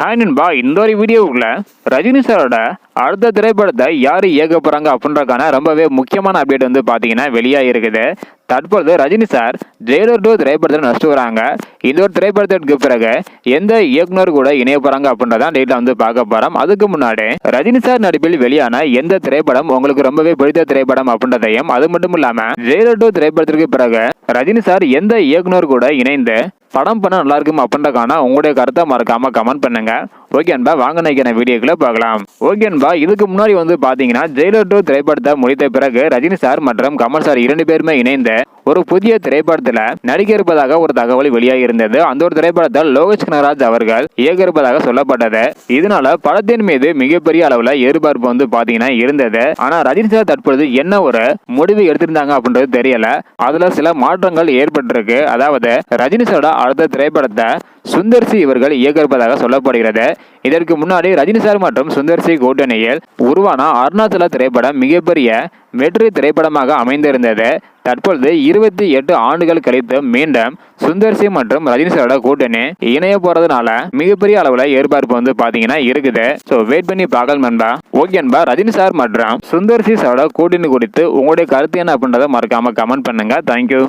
Hi நண்பா இந்த ஒரு வீடியோவுக்குள்ள ரஜினி சாரோட அடுத்த திரைப்படத்தை யார் இயக்க போகிறாங்க அப்படின்றக்கான ரொம்பவே முக்கியமான அப்டேட் வந்து பார்த்தீங்கன்னா வெளியாக இருக்குது. தற்பொழுது ரஜினி சார் ஜெயலர் டூ திரைப்படத்தில் நடிச்சு வராங்க. இந்த ஒரு திரைப்படத்திற்கு பிறகு எந்த இயக்குனர் கூட இணைய போகிறாங்க அப்படின்றதான் டேட்டில் வந்து பார்க்க போகிறோம் அதுக்கு முன்னாடி ரஜினி சார் நடிப்பில் வெளியான எந்த திரைப்படம் உங்களுக்கு ரொம்பவே பிடித்த திரைப்படம் அப்படின்றதையும் அது மட்டும் இல்லாமல் ஜெயலர் டூ திரைப்படத்திற்கு பிறகு ரஜினி சார் எந்த இயக்குனர் கூட இணைந்து படம் பண்ண நல்லா இருக்கும் அப்படின்றக்கான உங்களுடைய கருத்தை மறக்காம கமெண்ட் பண்ணுங்க. ஓகே அன்பா வாங்க நினைக்கிற வீடியோக்குள்ள பார்க்கலாம். ஓகே அன்பா இதுக்கு முன்னாடி வந்து பாத்தீங்கன்னா ஜெயிலர் டூ திரைப்படத்தை முடித்த பிறகு ரஜினி சார் மற்றும் கமல் சார் இரண்டு பேருமே இணைந்த ஒரு புதிய திரைப்படத்தில் நடிக்க இருப்பதாக ஒரு தகவல் வெளியாகி இருந்தது அந்த ஒரு திரைப்படத்தில் லோகேஷ் கனகராஜ் அவர்கள் இயக்க இருப்பதாக சொல்லப்பட்டது. இதனால படத்தின் மீது மிகப்பெரிய அளவில் எதிர்பார்ப்பு வந்து பார்த்தீங்கன்னா இருந்தது. ஆனால் ரஜினி சார் தற்பொழுது என்ன ஒரு முடிவு எடுத்திருந்தாங்க அப்படின்றது தெரியல. அதில் சில மாற்றங்கள் ஏற்பட்டிருக்கு. அதாவது ரஜினி சாரோட அடுத்த திரைப்படத்தை சுந்தர்சி இவர்கள் இயக்க இருப்பதாக சொல்லப்படுகிறது. இதற்கு முன்னாடி ரஜினி சார் மற்றும் சுந்தர்சி கூட்டணியில் உருவான அருணாச்சல திரைப்படம் மிகப்பெரிய வெற்றி திரைப்படமாக அமைந்திருந்தது. தற்பொழுது இருபத்தி எட்டு ஆண்டுகள் கழித்து மீண்டும் சுந்தர் சிங் மற்றும் ரஜினி சாரோட கூட்டணி இணைய போறதுனால மிகப்பெரிய அளவுல எதிர்பார்ப்பு வந்து பாத்தீங்கன்னா இருக்குது. ஸோ வெயிட் பண்ணி பார்க்கலாம் நண்பா. ஓகே நண்பா ரஜினி சார் மற்றும் சுந்தர் சிங் சாரோட கூட்டணி குறித்து உங்களுடைய கருத்து என்ன அப்படின்றத மறக்காம கமெண்ட் பண்ணுங்க. தேங்க்யூ